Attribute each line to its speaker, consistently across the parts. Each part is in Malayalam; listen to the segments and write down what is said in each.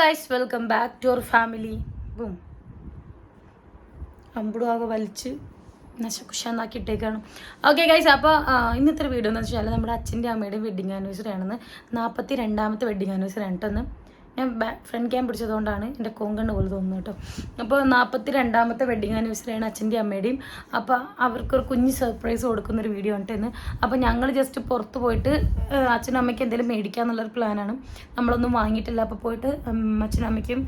Speaker 1: Guys welcome back to our family boom അമ്പടും ആകെ വലിച്ച് നശകുശാന്നാക്കിയിട്ടേക്കാണ് ഓക്കെ ഗൈസ് അപ്പോൾ ഇന്നത്തെ വീഡിയോ എന്ന് വെച്ചാൽ നമ്മുടെ അച്ഛന്റെ അമ്മയുടെയും വെഡിങ് ആനിവേഴ്സറി ആണെന്ന്. നാൽപ്പത്തി രണ്ടാമത്തെ വെഡിങ് ആനിവേഴ്സറി ആണ് കേട്ടോ. ഞാൻ ഫ്രണ്ട് ക്യാം പിടിച്ചതുകൊണ്ടാണ് എന്റെ കോങ്കണ്ണ് പോലെ തോന്നുന്നത് കേട്ടോ. അപ്പോൾ നാൽപ്പത്തി രണ്ടാമത്തെ വെഡിങ് ആനിവേഴ്സറി ആണ് അച്ഛന്റെ അമ്മയുടെയും. അപ്പോൾ അവർക്കൊരു കുഞ്ഞ് സർപ്രൈസ് കൊടുക്കുന്നൊരു വീഡിയോ ആണ് ഇന്ന് അപ്പോൾ ഞങ്ങൾ ജസ്റ്റ് പുറത്ത് പോയിട്ട് അച്ഛനും അമ്മയ്ക്ക് എന്തെങ്കിലും മേടിക്കുക എന്നുള്ളൊരു പ്ലാനാണ് നമ്മളൊന്നും വാങ്ങിയിട്ടില്ല. അപ്പോൾ പോയിട്ട് അച്ഛനും അമ്മയ്ക്കും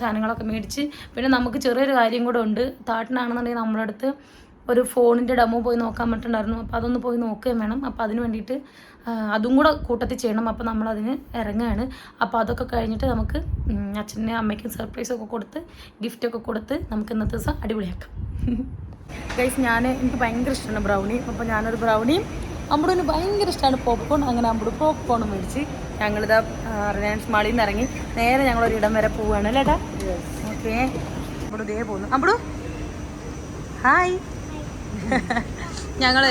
Speaker 1: സാധനങ്ങളൊക്കെ മേടിച്ച്. പിന്നെ നമുക്ക് ചെറിയൊരു കാര്യം കൂടെ ഉണ്ട്. താട്ടിനാണെന്നുണ്ടെങ്കിൽ നമ്മളടുത്ത് ഒരു ഫോണിന്റെ ഡെമോ പോയി നോക്കാൻ പറ്റുന്നുണ്ടായിരുന്നു അപ്പോൾ അതൊന്ന് പോയി നോക്കുകയും വേണം. അപ്പോൾ അതിന് വേണ്ടിയിട്ട് അതും കൂടെ കൂട്ടത്തിൽ ചെയ്യണം. അപ്പോൾ നമ്മളതിന് ഇറങ്ങുകയാണ്. അപ്പോൾ അതൊക്കെ കഴിഞ്ഞിട്ട് നമുക്ക് അച്ഛനും അമ്മയ്ക്കും സർപ്രൈസ് ഒക്കെ കൊടുത്ത് ഗിഫ്റ്റൊക്കെ കൊടുത്ത് നമുക്ക് ഇന്നത്തെ ദിവസം അടിപൊളിയാക്കാം. ഗൈസ് ഞാൻ എനിക്ക് ഭയങ്കര ഇഷ്ടമാണ് ബ്രൗണി അപ്പോൾ ഞാനൊരു ബ്രൗണിയും അമ്പുടിന് ഭയങ്കര ഇഷ്ടമാണ് പോപ്കോൺ അങ്ങനെ അമ്പുട് പോപ്കോൺ മേടിച്ച് ഞങ്ങളിതാ റിലയൻസ് മാളിൽ നിന്ന് ഇറങ്ങി നേരെ ഞങ്ങളൊരു ഇടം വരെ പോവുകയാണ്. അല്ലേട്ടാ ഓക്കെ അമ്പുడు ഇതേ പോകുന്നു അമ്പുടു ഹായ് ഞങ്ങൾ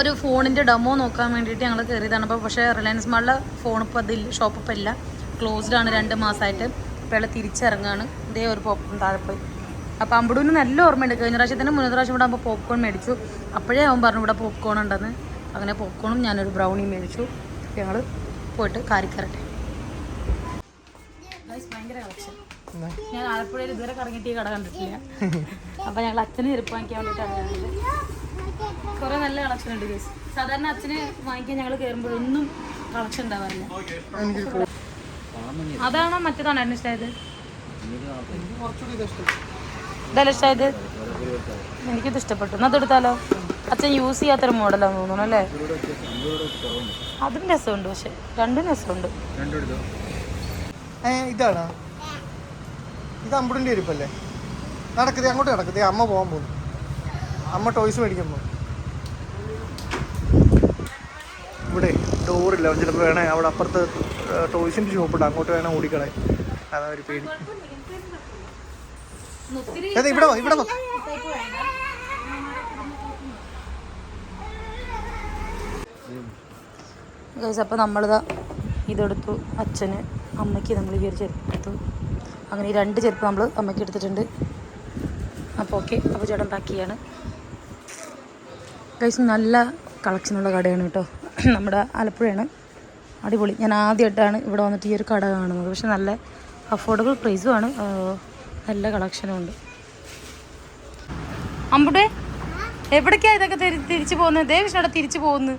Speaker 1: ഒരു ഫോണിന്റെ ഡെമോ നോക്കാൻ വേണ്ടിയിട്ട് ഞങ്ങൾ കയറിയതാണ് അപ്പോൾ പക്ഷേ റിലയൻസ് മാളിലെ ഫോൺ ഇപ്പോൾ അതില്ല ഷോപ്പ് ഇപ്പോൾ ഇല്ല. ക്ലോസ്ഡ് ആണ് രണ്ട് മാസമായിട്ട് ഇപ്പോൾ ഇവിടെ തിരിച്ചിറങ്ങുകയാണ് ഇതേ ഒരു പോപ്കോൺ താഴെ പോയി. അപ്പോൾ അമ്പടൂന് നല്ല ഓർമ്മയുണ്ട്. കഴിഞ്ഞ പ്രാവശ്യത്തിന് മുന്നേ പ്രാവശ്യം ഇവിടെ ആകുമ്പോൾ പോപ്കോൺ മേടിച്ചു. അപ്പോഴേ അവൻ പറഞ്ഞു ഇവിടെ പോപ്കോൺ ഉണ്ടെന്ന്. അങ്ങനെ പോപ്കോണും ഞാനൊരു ബ്രൗണിയും മേടിച്ചു. ഞങ്ങൾ പോയിട്ട് കാരിക്കറട്ടെ ഭയങ്കര കളക്ഷൻ ഞാൻ ആലപ്പുഴയിൽ ഇതുവരെ കറങ്ങിയിട്ട് ഈ കട കണ്ടിട്ടില്ല. അപ്പൊ ഞങ്ങൾ അച്ഛന് ചെരുപ്പ് വാങ്ങിക്കാൻ വേണ്ടിയിട്ടാണ് കണ്ടത് കുറെ നല്ല കളക്ഷൻ ഉണ്ട് ഗേസ് സാധാരണ അച്ഛന് വാങ്ങിക്കാൻ ഞങ്ങൾ കയറുമ്പോഴൊന്നും കളക്ഷൻ ഉണ്ടാവാറില്ല. അതാണോ മറ്റേതാണോ ഇഷ്ടമായത് ഇതല്ല ഇഷ്ടമായത്? എനിക്കിത് ഇഷ്ടപ്പെട്ടു. എന്നാ അതെടുത്താലോ അച്ഛൻ യൂസ് ചെയ്യാത്തൊരു മോഡലാന്ന് തോന്നുന്നു അല്ലേ? അതും രസമുണ്ട് പക്ഷെ രണ്ടും രസമുണ്ട്.
Speaker 2: ഏ ഇതാണ്? ഇത് അമ്പുടിന്റെ ഇരിപ്പല്ലേ? നടക്കതേ അങ്ങോട്ട് നടക്കതേ അമ്മ പോകാൻ പോകുന്നു. അമ്മ ടോയ്സ് മേടിക്കാൻ പോകും ഇവിടെ ഡോറില്ല ചിലപ്പോൾ വേണേ അവിടെ അപ്പുറത്ത് ടോയ്സിന്റെ ഷോപ്പുണ്ട് അങ്ങോട്ട് വേണേ ഓടിക്കളെ. അതാ ഒരു പേടി. അതെ ഇവിടെ വാ ഇവിടെ വാ.
Speaker 1: അപ്പോൾ നമ്മളിതാ ഇതെടുത്തു. അച്ഛന് അമ്മയ്ക്ക് നമ്മൾ ഈ അങ്ങനെ ഈ രണ്ട് ചെരുപ്പ് നമ്മൾ അമ്മയ്ക്ക് എടുത്തിട്ടുണ്ട്. അപ്പോൾ ഓക്കെ അപ്പോൾ ചേട്ടൻ പാക്ക് ചെയ്യാണ്. കൈസ് നല്ല കളക്ഷനുള്ള കടയാണ് കേട്ടോ. നമ്മുടെ ആലപ്പുഴയാണ്. അടിപൊളി. ഞാൻ ആദ്യമായിട്ടാണ് ഇവിടെ വന്നിട്ട് ഈ ഒരു കട കാണുന്നത്. പക്ഷെ നല്ല അഫോർഡബിൾ പ്രൈസും ആണ്. നല്ല കളക്ഷനും ഉണ്ട്. അമ്പുടെ എവിടേക്കാ ഇതൊക്കെ തിരി- തിരിച്ചു പോകുന്നത്? ദേവിഷ്ണ തിരിച്ചു പോകുന്നു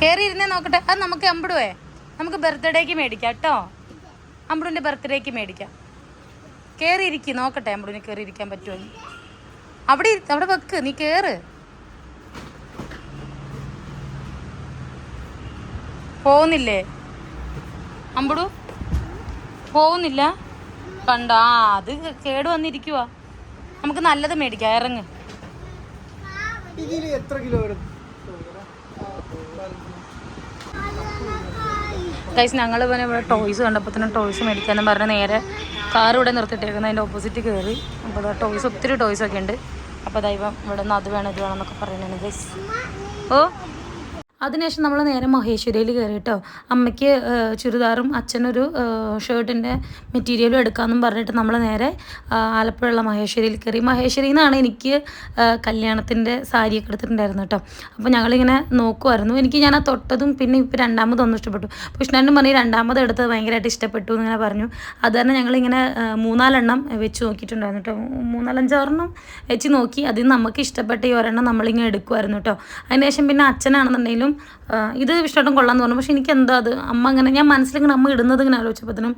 Speaker 1: കയറി ഇരുന്നേ നോക്കട്ടെ. അത് നമുക്ക് അമ്പടുവേ നമുക്ക് ബർത്ത്ഡേക്ക് മേടിക്കാം കേട്ടോ. അമ്പടുവിന്റെ ബർത്ത്ഡേക്ക് മേടിക്കാം. കയറി ഇരിക്കും നോക്കട്ടെ അമ്പടുവിന് കയറി ഇരിക്കാൻ പറ്റുമോ അവിടെ അവിടെ വെക്ക് നീ കയറ് പോകുന്നില്ലേ? അമ്പടു പോകുന്നില്ല? കണ്ട ആ അത് കേട് വന്നിരിക്കുവാ. നമുക്ക് നല്ലത് മേടിക്കാം ഇറങ്ങ്.
Speaker 2: എത്ര കിലോ വരും?
Speaker 1: ഗൈസ് ഞങ്ങൾ ഇവനെ ഇവിടെ ടോയ്സ് കണ്ടപ്പോൾ തന്നെ ടോയ്സ് മേടിക്കാന്ന് പറഞ്ഞ് നേരെ കാർ ഇവിടെ നിർത്തിയിട്ടേക്കുന്നത് അതിന്റെ ഓപ്പോസിറ്റ് കയറി അപ്പോൾ അതാ ടോയ്സ് ഒത്തിരി ടോയ്സ് ഒക്കെ ഉണ്ട്. അപ്പോൾ ദൈവം ഇവിടെ നിന്ന് അത് വേണം ഇത് വേണം എന്നൊക്കെ പറയുന്നത് ഗൈസ് ഓ? അതിനുശേഷം നമ്മൾ നേരെ മഹേശ്വരിയിൽ കയറി കേട്ടോ അമ്മയ്ക്ക് ചുരിദാറും അച്ഛനൊരു ഷർട്ടിന്റെ മെറ്റീരിയലും എടുക്കാമെന്നും പറഞ്ഞിട്ട് നമ്മൾ നേരെ ആലപ്പുഴ മഹേശ്വരിയിൽ കയറി മഹേശ്വരിയിൽ നിന്നാണ് എനിക്ക് കല്യാണത്തിന്റെ സാരിയൊക്കെ എടുത്തിട്ടുണ്ടായിരുന്നു കേട്ടോ. അപ്പോൾ ഞങ്ങളിങ്ങനെ നോക്കുമായിരുന്നു എനിക്ക് ഞാൻ ആ തൊട്ടതും പിന്നെ ഇപ്പോൾ രണ്ടാമതൊന്നും ഇഷ്ടപ്പെട്ടു. കൃഷ്ണനും പറഞ്ഞ് രണ്ടാമത് എടുത്തത് ഭയങ്കരമായിട്ട് ഇഷ്ടപ്പെട്ടു എന്നിങ്ങനെ പറഞ്ഞു. അത് തന്നെ ഞങ്ങളിങ്ങനെ മൂന്നാലെണ്ണം വെച്ച് നോക്കിയിട്ടുണ്ടായിരുന്നു കേട്ടോ. മൂന്നാലഞ്ചാറെണ്ണം വെച്ച് നോക്കി. അതിൽ നമുക്ക് ഇഷ്ടപ്പെട്ട ഈ ഒരെണ്ണം നമ്മളിങ്ങനെ എടുക്കുമായിരുന്നു കേട്ടോ. അതിനുശേഷം പിന്നെ അച്ഛനാണെന്നുണ്ടെങ്കിലും ആ, ഇത് ഇഷ്ടമായിട്ടും കൊള്ളാന്ന് പറഞ്ഞു. പക്ഷെ എനിക്ക് എന്താ അത്? അമ്മ അങ്ങനെ ഞാൻ മനസ്സിലിങ്ങനെ അമ്മ ഇടുന്നത് ഇങ്ങനെ ആലോചിച്ചപ്പോഴത്തേനും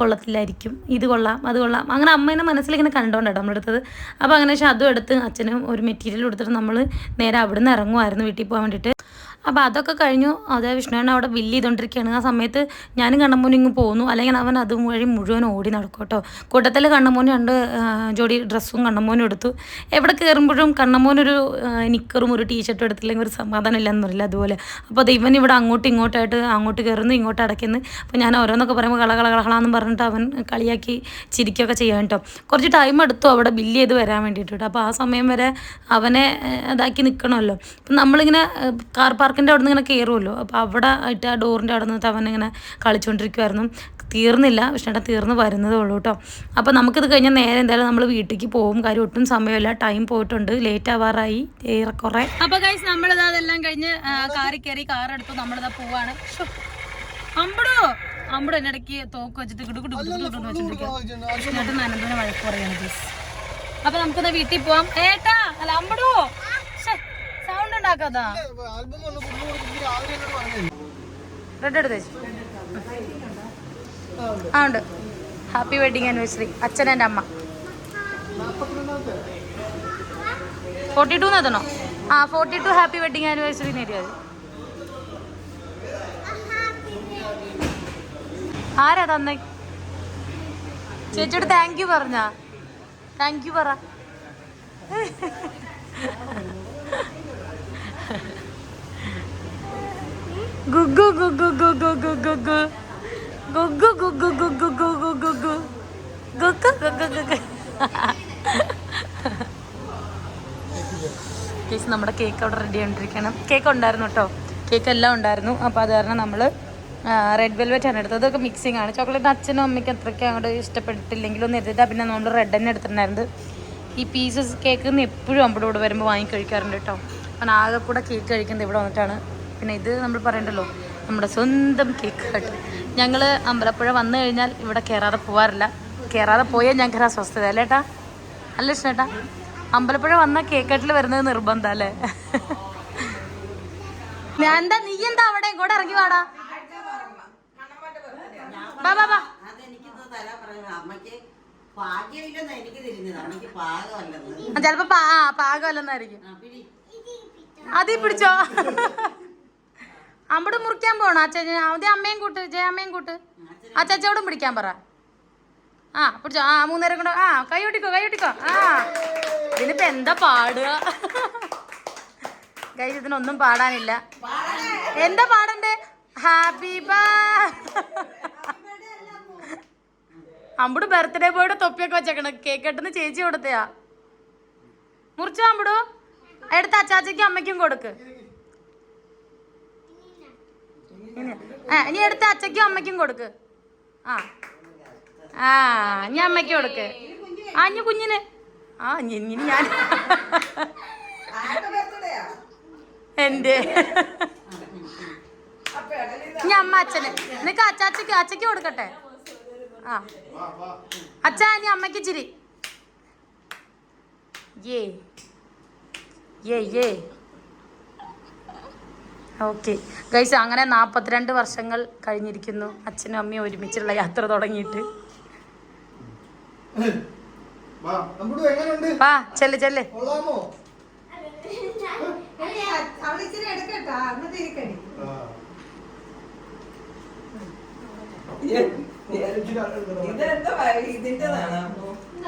Speaker 1: കൊള്ളത്തില്ലായിരിക്കും. ഇത് കൊള്ളാം അത് കൊള്ളാം. അങ്ങനെ അമ്മേനെ മനസ്സിലിങ്ങനെ കണ്ടോണ്ടാട്ടോ നമ്മളെടുത്തത്. അപ്പോൾ അങ്ങനെ പക്ഷേ അതും എടുത്ത് അച്ഛനും ഒരു മെറ്റീരിയൽ എടുത്തിട്ട് നമ്മൾ നേരെ അവിടെ നിന്ന് ഇറങ്ങുമായിരുന്നു വീട്ടിൽ പോകാൻ വേണ്ടിയിട്ട്. അപ്പോൾ അതൊക്കെ കഴിഞ്ഞു. അതേ വിഷ്ണുവിനെ അവിടെ വില്ല് ചെയ്തുകൊണ്ടിരിക്കുകയാണ് ആ സമയത്ത് ഞാൻ കണ്ണമോനും ഇങ്ങ് പോന്നു. അല്ലെങ്കിൽ അവൻ അത് വഴി മുഴുവൻ ഓടി നടക്കും കേട്ടോ. കൂട്ടത്തിൽ കണ്ണമോന് രണ്ട് ജോഡി ഡ്രസ്സും കണ്ണമോനും എടുത്തു. എവിടെ കയറുമ്പോഴും കണ്ണമോനൊരു നിക്കറും ഒരു ടീഷർട്ടും എടുത്തില്ലെങ്കിൽ ഒരു സമാധാനം ഇല്ലെന്ന് പറയില്ല അതുപോലെ. അപ്പോൾ അത് ഇവൻ ഇവിടെ അങ്ങോട്ടും ഇങ്ങോട്ടായിട്ട് അങ്ങോട്ട് കയറുന്നു ഇങ്ങോട്ട് അടയ്ക്കുന്നു. അപ്പോൾ ഞാൻ ഓരോന്നൊക്കെ പറയുമ്പോൾ കള കള കളകളാന്ന് പറഞ്ഞിട്ട് അവൻ കളിയാക്കി ചിരിക്കുകയൊക്കെ ചെയ്യാൻ കേട്ടോ. കുറച്ച് ടൈം എടുത്തു അവിടെ ബില്ല് ചെയ്ത് വരാൻ വേണ്ടിയിട്ട് കേട്ടോ. അപ്പോൾ ആ സമയം വരെ അവനെ ഇതാക്കി നിൽക്കണമല്ലോ അപ്പം നമ്മളിങ്ങനെ കാർ പാർക്കിന്റെ അവിടെ നിന്ന് ഇങ്ങനെ കയറുമല്ലോ അപ്പോൾ അവിടെ ആയിട്ട് ആ ഡോറിന്റെ അവിടെ നിന്ന് അവൻ ഇങ്ങനെ കളിച്ചുകൊണ്ടിരിക്കുമായിരുന്നു തീർന്നില്ല. പക്ഷേ ഏട്ടാ തീർന്ന് വരുന്നതേ ഉള്ളൂ കേട്ടോ. അപ്പോൾ നമുക്കിത് കഴിഞ്ഞാൽ നേരെ എന്തായാലും നമ്മൾ വീട്ടിലേക്ക് പോകും കാര്യം ഒട്ടും സമയമില്ല. ടൈം പോയിട്ടുണ്ട്. ലേറ്റ് ആവാറായി. ഏറെക്കുറെ. അപ്പോൾ ഗൈസ് നമ്മളിത് അതെല്ലാം കഴിഞ്ഞ് കാറി കയറി കാർ എടുത്തു. നമ്മളിതാ പോവാണ്. അമ്പടോ അമ്പട എന്റെ ഇടയ്ക്ക് തോക്ക് വെച്ചിട്ട് കിടു കിടു കിടു കിടു വെച്ചിട്ടിരിക്കും എന്നിട്ട് നനന്ദനെ വഴക്ക് പറയാണ് ഗൈസ് അപ്പൊ നമുക്കിന്ന് വീട്ടിൽ പോവാം. ഏട്ടാ അല്ല അമ്പടോ ഉണ്ടാക്കാതാ. റെഡ് എടുത്ത് ആ ഉണ്ട്. ഹാപ്പി വെഡിങ് ആനിവേഴ്സറി അച്ഛൻ എന്റെ അമ്മ. ഫോർട്ടി ടു എത്തണോ? ആ forty two happy wedding anniversary നേരിയത് ആരാ തന്നെ? ചേച്ചിയോട് താങ്ക് യു പറഞ്ഞ? താങ്ക് യു പറ. ഗുഗു ഗുഗു ഗുഗു ഗുഗു ഗു ഗുഗു ഗുഗു ഗുഗു ഗുഗു ഗുഗു ഗുഗു ഗുഗു ഗുഗു കേസ് നമ്മുടെ കേക്ക് അവിടെ റെഡി ആയിട്ടിരിക്കണം കേക്ക് ഉണ്ടായിരുന്നു കേട്ടോ കേക്ക് എല്ലാം ഉണ്ടായിരുന്നു അപ്പോൾ അത് കാരണം നമ്മൾ റെഡ് വെൽവെറ്റ് ആണ് എടുത്തത് അതൊക്കെ മിക്സിങ് ആണ് ചോക്ലേറ്റ് അച്ഛനും അമ്മയ്ക്കും അത്രയ്ക്ക് അങ്ങോട്ട് ഇഷ്ടപ്പെട്ടില്ലെങ്കിലും ഒന്ന് എടുത്തിട്ട് പിന്നെ നമ്മൾ റെഡ് തന്നെ എടുത്തിട്ടുണ്ടായിരുന്നത് ഈ പീസസ് കേക്ക് എപ്പോഴും നമ്മുടെ ഇവിടെ വരുമ്പോൾ വാങ്ങി കഴിക്കാറുണ്ട് കേട്ടോ അപ്പം ആകെ കൂടെ കേക്ക് കഴിക്കുന്നത് ഇവിടെ വന്നിട്ടാണ് പിന്നെ ഇത് നമ്മൾ പറയണ്ടല്ലോ നമ്മുടെ സ്വന്തം കേക്ക് കട്ട് ഞങ്ങൾ അമ്പലപ്പുഴ വന്നു കഴിഞ്ഞാൽ ഇവിടെ കയറാതെ പോവാറില്ല. കയറാതെ പോയാൽ ഞങ്ങൾക്ക് അസ്വസ്ഥത അല്ലേ ഏട്ടാ? അല്ല ഇഷ്ടേട്ടാ അമ്പലപ്പുഴ വന്ന കേക്കട്ടിൽ വരുന്നത് നിർബന്ധം അല്ലേ? ഞാൻ എന്താ നീ എന്താ അവിടെ? ഇങ്ങോട്ട് ഇറങ്ങി വാടാ. ബാ ചെലപ്പോ പാകമല്ലെന്നായിരിക്കും. അതീ പിടിച്ചോ? അമ്പട് മുറിക്കാൻ പോണോ? അച്ഛൻ ആദ്യം അമ്മയും കൂട്ട് ജയ അമ്മയും കൂട്ട്. അച്ചാച്ചോടും പിടിക്കാൻ പറ. ആ പിടിച്ചോ. ആ മൂന്നേരം കൊണ്ട് ആ കൈ ഒട്ടിക്കോ ആ. ഇതിനിപ്പോ എന്താ പാടുക? കൈ ഇതിനൊന്നും പാടാനില്ല. എന്താ പാടണ്ടേ? ഹാപ്പി ബാ അമ്പട് ബർത്ത്ഡേ ബോയുടെ തൊപ്പിയൊക്കെ വെച്ചേക്കണം. കേക്ക് കെട്ടുന്ന ചേച്ചി കൊടുത്തയാ. മുറിച്ചോ അമ്പടു? എടുത്ത് അച്ചാച്ചയ്ക്കും അമ്മയ്ക്കും കൊടുക്ക്. ആ ഇനി എടുത്ത് അച്ഛക്കും അമ്മയ്ക്കും കൊടുക്ക്. ആ. ആ ഇനി അമ്മയ്ക്ക് കൊടുക്ക്. ആ ഇനി കുഞ്ഞിന്. ആ ഇനി ഞാൻ. എന്റെ ഇനി അമ്മ അച്ഛന്. നിനക്ക് അച്ചാച്ചയ്ക്ക് അച്ഛക്ക് കൊടുക്കട്ടെ. ആ. അച്ഛാ ഇനി അമ്മയ്ക്ക് ചിരി ഏ ഏ ഏ ഓക്കെ ഗൈസ് അങ്ങനെ നാൽപ്പത്തിരണ്ട് വർഷങ്ങൾ കഴിഞ്ഞിരിക്കുന്നു അച്ഛനും അമ്മയും ഒരുമിച്ചുള്ള യാത്ര തുടങ്ങിയിട്ട്
Speaker 2: വാ
Speaker 1: ചെല്ല് ചെല്ല്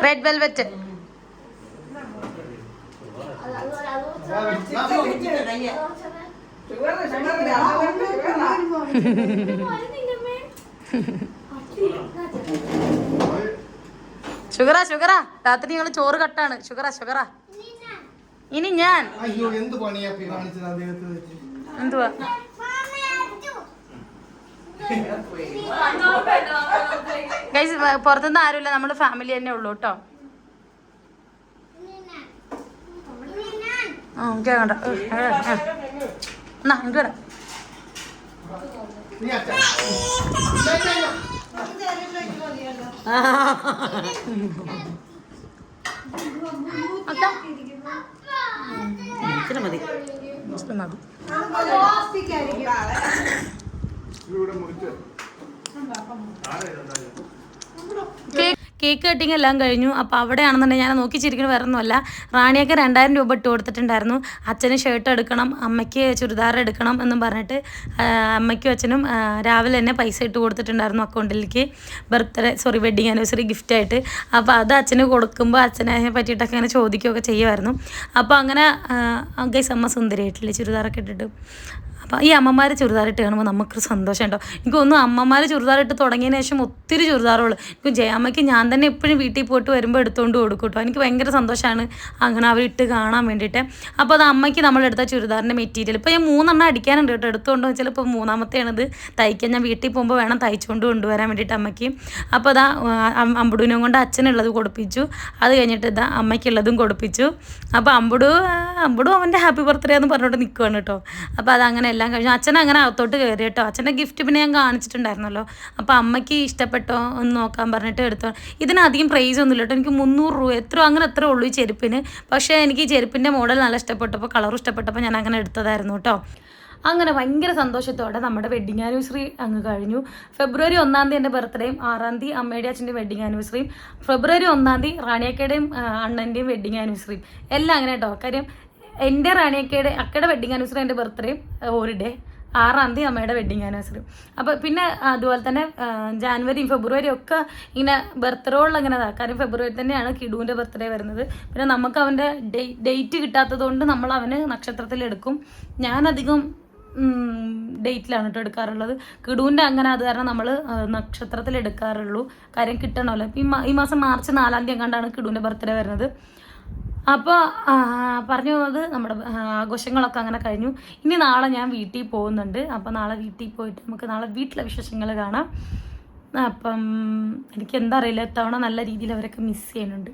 Speaker 1: റെഡ് വെൽവെറ്റ്
Speaker 3: അത്
Speaker 1: ഷുഗറാ ഷുഗറാ. രാത്രി ഞങ്ങൾ ചോറ് കട്ടാണ്. ഷുഗറാ ഷുഗറാ. ഇനി ഞാൻ.
Speaker 2: അയ്യോ എന്ത് പണിയാ കാണിച്ചത് അദ്ദേഹത്തെ വെച്ച്?
Speaker 1: എന്തുവാ? ഗൈസ് പുറത്തുനിന്ന് ആരുമില്ല. നമ്മൾ ഫാമിലി തന്നെ ഉള്ളൂ കേട്ടോ. ആ ഓക്കെ എന്നാ എനിക്ക് തരാം
Speaker 4: ഇച്ചിരി മതി.
Speaker 1: ജസ്റ്റ് മതി
Speaker 2: ഇവിടെ മുറിച്ച്
Speaker 1: ആരെ കേക്ക് കട്ടിങ് എല്ലാം കഴിഞ്ഞു. അപ്പോൾ അവിടെയാണെന്നുണ്ടെങ്കിൽ ഞാൻ നോക്കി ചിരിക്കുന്നത് വേറെ ഒന്നുമല്ല റാണിയൊക്കെ രണ്ടായിരം രൂപ ഇട്ട് കൊടുത്തിട്ടുണ്ടായിരുന്നു. അച്ഛന് ഷർട്ട് എടുക്കണം അമ്മയ്ക്ക് ചുരിദാർ എടുക്കണം എന്നും പറഞ്ഞിട്ട് അമ്മയ്ക്കും അച്ഛനും രാവിലെ തന്നെ പൈസ ഇട്ട് കൊടുത്തിട്ടുണ്ടായിരുന്നു അക്കൗണ്ടിലേക്ക്. ബർത്ത്ഡേ സോറി വെഡിങ് ആനിവേഴ്സറി ഗിഫ്റ്റായിട്ട് അപ്പോൾ അത് അച്ഛന് കൊടുക്കുമ്പോൾ അച്ഛനെ പറ്റിയിട്ടൊക്കെ അങ്ങനെ ചോദിക്കുകയൊക്കെ ചെയ്യുമായിരുന്നു. അപ്പോൾ അങ്ങനെ ഗൈസ് അമ്മ സുന്ദരിയായിട്ടില്ലേ? ചുരിദാറൊക്കെ ഇട്ടിട്ട്. അപ്പോൾ ഈ അമ്മമാർ ചുരിദാറിട്ട് കാണുമ്പോൾ നമുക്ക് സന്തോഷം ഉണ്ടോ എനിക്കൊന്നും അമ്മമാർ ചുരിദാറിട്ട് തുടങ്ങിയതിന് ശേഷം ഒത്തിരി ചുരിദാറുകൾ എനിക്ക് ജയാമ്മയ്ക്ക് ഞാൻ തന്നെ എപ്പോഴും വീട്ടിൽ പോയിട്ട് വരുമ്പോൾ എടുത്തുകൊണ്ട് കൊടുക്കും കേട്ടോ എനിക്ക് ഭയങ്കര സന്തോഷമാണ് അങ്ങനെ അവരിട്ട് കാണാൻ വേണ്ടിയിട്ട്. അപ്പോൾ അത് അമ്മയ്ക്ക് നമ്മളെടുത്ത ചുരിദാറിന്റെ മെറ്റീരിയൽ. ഇപ്പോൾ ഞാൻ മൂന്നെണ്ണം അടിക്കാനുണ്ട് കേട്ടോ എടുത്തുകൊണ്ട് വെച്ചാൽ ഇപ്പോൾ മൂന്നാമത്തെയാണിത്. തയ്ക്കാൻ ഞാൻ വീട്ടിൽ പോകുമ്പോൾ വേണം തയ്ച്ചുകൊണ്ട് കൊണ്ടുവരാൻ വേണ്ടിയിട്ട് അമ്മയ്ക്ക്. അപ്പോൾ അതാ അമ്പുടുവിനെ കൊണ്ട് അച്ഛനുള്ളത് കൊടുപ്പിച്ചു. അത് കഴിഞ്ഞിട്ട് ഇതാ അമ്മയ്ക്കുള്ളതും കൊടുപ്പിച്ചു. അപ്പോൾ അമ്പുടു അമ്പുടു അവന്റെ ഹാപ്പി ബർത്ത്ഡേ എന്ന് പറഞ്ഞുകൊണ്ട് നിൽക്കുവാണ് കേട്ടോ അപ്പോൾ അതങ്ങനെ എല്ലാം കഴിഞ്ഞു. അച്ഛൻ അങ്ങനെ അകത്തോട്ട് കയറി കേട്ടോ. അച്ഛന്റെ ഗിഫ്റ്റ് പിന്നെ ഞാൻ കാണിച്ചിട്ടുണ്ടായിരുന്നല്ലോ. അപ്പോൾ അമ്മയ്ക്ക് ഇഷ്ടപ്പെട്ടോ എന്ന് നോക്കാൻ പറഞ്ഞിട്ട് എടുത്തോ. ഇതിനധികം പ്രൈസ് ഒന്നുമില്ല കേട്ടോ. എനിക്ക് മുന്നൂറ് രൂപ എത്ര അങ്ങനെ എത്ര ഉള്ളൂ ഈ ചെരുപ്പിന്. പക്ഷേ എനിക്ക് ഈ ചെരുപ്പിന്റെ മോഡൽ നല്ല ഇഷ്ടപ്പെട്ടപ്പോൾ കളറും ഇഷ്ടപ്പെട്ടപ്പോൾ ഞാൻ അങ്ങനെ എടുത്തതായിരുന്നു കേട്ടോ. അങ്ങനെ ഭയങ്കര സന്തോഷത്തോടെ നമ്മുടെ വെഡിങ് ആനിവേഴ്സറി അങ്ങ് കഴിഞ്ഞു. ഫെബ്രുവരി ഒന്നാം തീയതി എന്റെ ബർത്ത്ഡേയും ആറാം തീയതി അമ്മയുടെ അച്ഛന്റെ വെഡിങ് ആനിവേഴ്സറിയും ഫെബ്രുവരി ഒന്നാം തീയതി റാണിയക്കയുടെയും അണ്ണന്റെയും വെഡിങ് ആനിവേഴ്സറിയും എല്ലാം അങ്ങനെ കേട്ടോ. കാര്യം എന്റെ റാണിയക്കയുടെ അക്കയുടെ വെഡിങ് ആനിവേഴ്സറി എന്റെ ബർത്ത്ഡേയും ഒരു ഡേ ആറാം തീയതി അമ്മയുടെ വെഡിങ് ആനിവേഴ്സറി അപ്പോൾ പിന്നെ അതുപോലെ തന്നെ ജാനുവരിയും ഫെബ്രുവരിയും ഒക്കെ ഇങ്ങനെ ബർത്ത്ഡേകളിൽ അങ്ങനെ. കാര്യം ഫെബ്രുവരി തന്നെയാണ് കിഡുവിന്റെ ബർത്ത്ഡേ വരുന്നത്. പിന്നെ നമുക്ക് അവന്റെ ഡേറ്റ് കിട്ടാത്തത് കൊണ്ട് നമ്മൾ അവന് നക്ഷത്രത്തിൽ എടുക്കും. ഞാനധികം ഡേറ്റിലാണ് കേട്ടോ എടുക്കാറുള്ളത്. കിടുവിന്റെ അങ്ങനെ അത് കാരണം നമ്മൾ നക്ഷത്രത്തിൽ എടുക്കാറുള്ളൂ. കാര്യം കിട്ടണമല്ലോ. ഈ മാസം മാർച്ച് നാലാം തീയതി കിടുവിന്റെ കിടുവിന്റെ ബർത്ത്ഡേ വരുന്നത്. അപ്പോൾ പറഞ്ഞു പോകുന്നത് നമ്മുടെ ആഘോഷങ്ങളൊക്കെ അങ്ങനെ കഴിഞ്ഞു. ഇനി നാളെ ഞാൻ വീട്ടിൽ പോകുന്നുണ്ട്. അപ്പോൾ നാളെ വീട്ടിൽ പോയിട്ട് നമുക്ക് നാളെ വീട്ടിലെ വിശേഷങ്ങൾ കാണാം. അപ്പം എനിക്ക് എന്താ അറിയില്ല ഇത്തവണ നല്ല രീതിയിൽ അവരൊക്കെ മിസ് ചെയ്യുന്നുണ്ട്.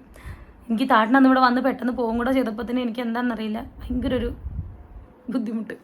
Speaker 1: എനിക്ക് താട്ടിനന്ന് ഇവിടെ വന്ന് പെട്ടെന്ന് പോകും കൂടെ ചെയ്തപ്പോൾ തന്നെ എനിക്ക് എന്താണെന്നറിയില്ല ഭയങ്കര ഒരു ബുദ്ധിമുട്ട്.